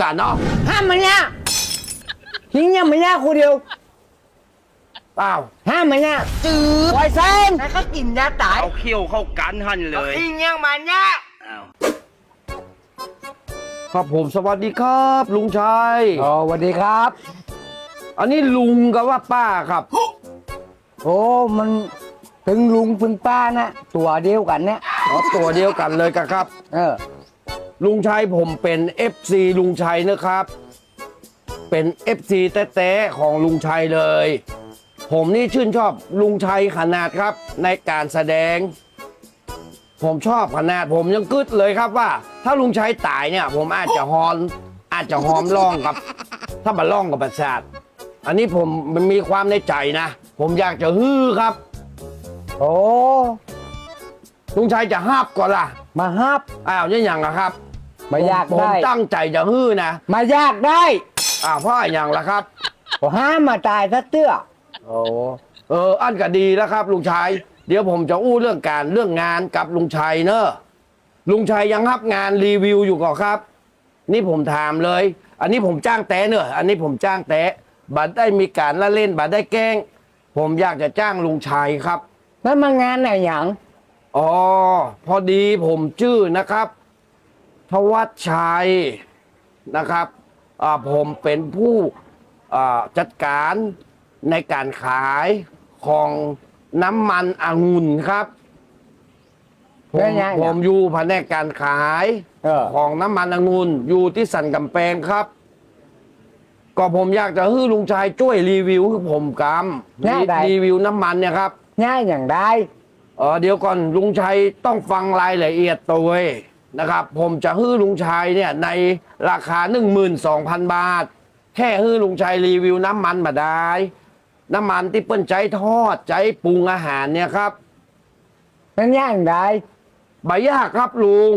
กันเนาะห้ามมันเนี่ยทิ้งยังมันเนี่ยคนเดียวอ้าวห้ามมันเนี่ยจืดปล่อยเส้นแล้วก็กินยาตายเอาเขี้ยวเข้ากันหันเลยทิ้งยังมันเนี่ยอ้าวครับผมสวัสดีครับ ลุงชัยอ๋อสวัสดีครับ อันนี้ลุงกับว่าป้าครับ โอ้มันถึงลุงถึงป้านะตัวเดียวกันเนี่ยอ๋อตัวเดียวกันเลยครับ เออ ลุงชัยผมเป็น FC ลุงชัยนะครับ เป็น FC แต้ๆของลุงชัยเลย ผมนี่ชื่นชอบลุงชัยขนาดครับ ในการแสดง ผมชอบขนาดผมยังกึดเลยครับว่า ถ้าลุงชัยตายเนี่ย ผมอาจจะฮอนอาจจะหอมล่องกับ ถ้ามาล่องกับประสาทอันนี้ผมมันมีความในใจนะ ผมอยากจะฮือครับ โอ้ลุงชัยจะห้าบก่อนล่ะ มาฮับอ้าวนี่อย่างละครับ มาอยากผมได้ ตั้งใจจะฮือนะมาอยากได้อ้าวเพราะอย่างละครับ ก็ห้ามมาตายซะเตื้อ โอ้เออ อันก็ดีแล้วครับ ลุงชัย เดี๋ยวผมจะอู้เรื่องการเรื่องงานกับลุงชัยเนอะลุงชัยยังรับงานรีวิวอยู่ก่อนครับ นี่ผมถามเลย อันนี้ผมจ้างแต้เนอะอันนี้ผมจ้างแต้บัดได้มีการละเล่นบัดได้แกล้ง ผมอยากจะจ้างลุงชัยครับ แล้วมางานไหนหยัง อ๋อพอดีผมชื่อนะครับ ทวัชชัยนะครับอ่าผมเป็นผู้อ่าจัดการในการขายของน้ำมันองุ่นครับ ผมแล้วยังผมอยู่แผนกการขายเออของน้ำมันองุ่นอยู่ที่สันกำแพงครับ ก็ผมอยากจะให้ลุงชายช่วยรีวิวให้ผมกำได้ได้รีวิวน้ำมันเนี่ยครับง่ายอย่างได้เออเดี๋ยวก่อนลุงชัยต้องฟังรายละเอียดตัวเว้ย นะครับ ผมจะฮื้อลุงชัยเนี่ยในราคา 12,000 บาท แค่ฮื้อลุงชัยรีวิวน้ำมันมาได้ น้ำมันที่เปิ้นใจทอดใจปรุงอาหารเนี่ยครับมันง่ายอย่างได้ใบยากครับลุง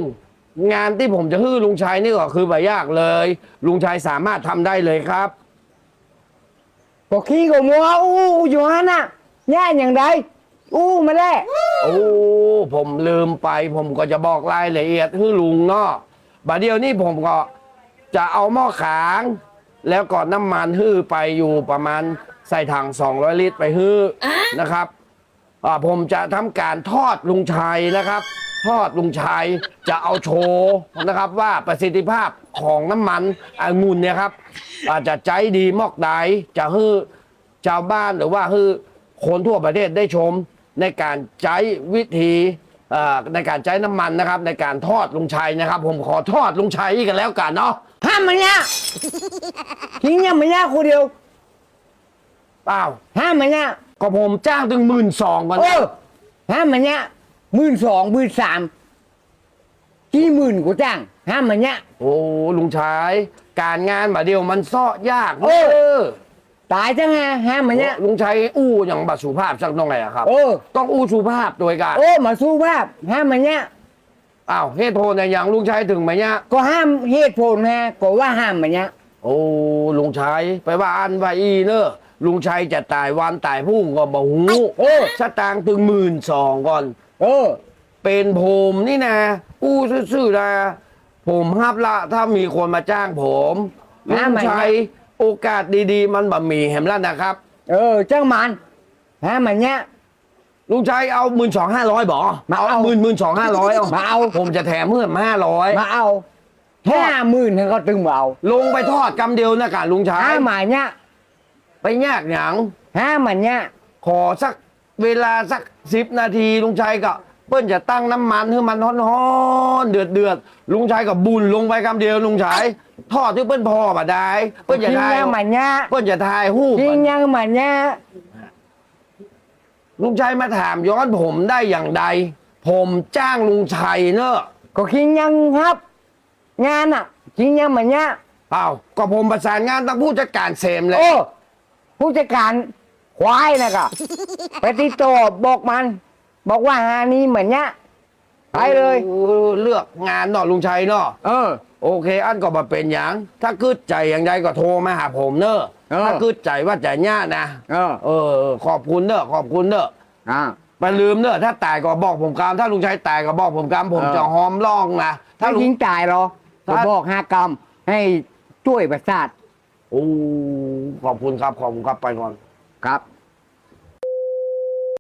งานที่ผมจะฮื้อลุงชัยนี่ก็คือใบยากเลย ลุงชัยสามารถทำได้เลยครับก็ขี้ก็มัวอู้อยู่ฮะน่ะง่ายอย่างไรอู้มาแล้วโอ้ ผมลืมไป ผมก็จะบอกรายละเอียดให้ลุงเนาะบัดเดียวนี้ผมก็จะเอาหม้อขาง แล้วก็น้ำมันฮื้อไปอยู่ประมาณใส่ถัง 200 ลิตรไปฮื้อนะครับอ่าผมจะทำการทอดลุงชัยนะครับ ทอดลุงชัยจะเอาโชว์นะครับว่าประสิทธิภาพของน้ำมันองุ่นเนี่ยครับอาจจะใจดีมอกใดจะฮื้อชาวบ้านหรือว่าคือคนทั่วประเทศได้ชม ในการใช้วิธีเอ่อในการใช้น้ำมันนะครับ ในการทอดลุงชัยนะครับ ผมขอทอดลุงชัยกันแล้วกันเนาะห้ามมันเนี่ยทิ้งยังมันเนี่ยคนเดียวเปล่าห้ามมันเนี่ยก็ผมจ้างถึงหมื่นสองก่อนเอนะอห้ามมันเนี่ยหมื่นสองหมื่นสามกี่หมื่นกูจ้างห้ามมันเนี่ยโอ้ลุงชัยการงานมาเดียวมันซ้อยากเออเออ ตายจังฮะห้ามมันเนี่ยลุงชัยอู้อย่างบัตรสุภาพสักตรงไหนอะครับโอ้ต้องอู้สุภาพโดยการโอ้มาสู้ภาพห้ามมันเนี่ยอ้าวเหตุผลในอย่างลุงชัยถึงไหมเนี่ยก็ห้ามเหตุผลฮะก็ว่าห้ามมันเนี่ยโอ้ลุงชัยไปว่าอันว่าอีเนอะลุงชัยจะตายวันตายพรุ่งก็บอกหูเออสตางค์ถึงหมื่นสองก่อน เออ เป็นผมนี่นะอู้ซื่อๆนะผมฮับละถ้ามีคนมาจ้างผมลุห้ามงไหมชัย โอกาสดีๆ มันบะหมี่แหมแล้วนะครับ เออจ้างมันห้ามมันเนี่ยลุงชัยเอาหมื่นสองห้าร้อยบอมาเอา หมื่นหมื่นสองห้าร้อยมาเอา ผมจะแถมเพิ่มห้าร้อยมาเอาห้าหมื่นให้เขาตึงมาเอาลงไปทอดกำเดียวนะกะลุงชัยห้ามมันเนี่ยไปยากหยังห้ามมันเนี่ยขอสักเวลาสักสิบนาทีลุงชัยก็เปิ้นจะตั้งน้ำมันให้มันฮ้อนๆเดือดเดือดๆลุงชัยก็บุญลงไปคำเดียวลุงชัย ทอดที่เปิ้นพอบ่ได้ เปิ้นจะทิ้งทายยังมันเนี่ยเปิ้นจะทายหูปทิ้งยังมันเนี่ยลุงชัยมาถามย้อนผมได้อย่างใด ผมจ้างลุงชัยเนอะก็ทิ้งยังครับ งานอะทิ้งยังมันเนี่ยเอ้าก็ผมประสานงานตั้งผู้จัดการเซมเลยโอ้ผู้จัดการควายนะก็ไปติดต่อบอกมัน บอกว่าหานี้เหมือนเนี้ย ไปเลยโอ้เลือกงานเนาะลุงชัยเนาะเออ โอเค อันก็มาเป็นอย่าง ถ้าคืดใจอย่างใดก็โทรมาหาผมเนอะเออ ถ้าคืดใจว่าจะย่านะเออเออ ขอบคุณเนอะขอบคุณเนอะอ่า ไปลืมเนอะถ้าตายก็บอกผมกรรมถ้าลุงชัยตายก็บอกผมกรรมผมเออ จะหอมล่องนะถ้าถ้าลุยิงงตายเหรอถ้าก็บอกห้ากรรมให้ช่วยประสาทโอ้ขอบคุณครับขอบคุณครับไปก่อน ครับ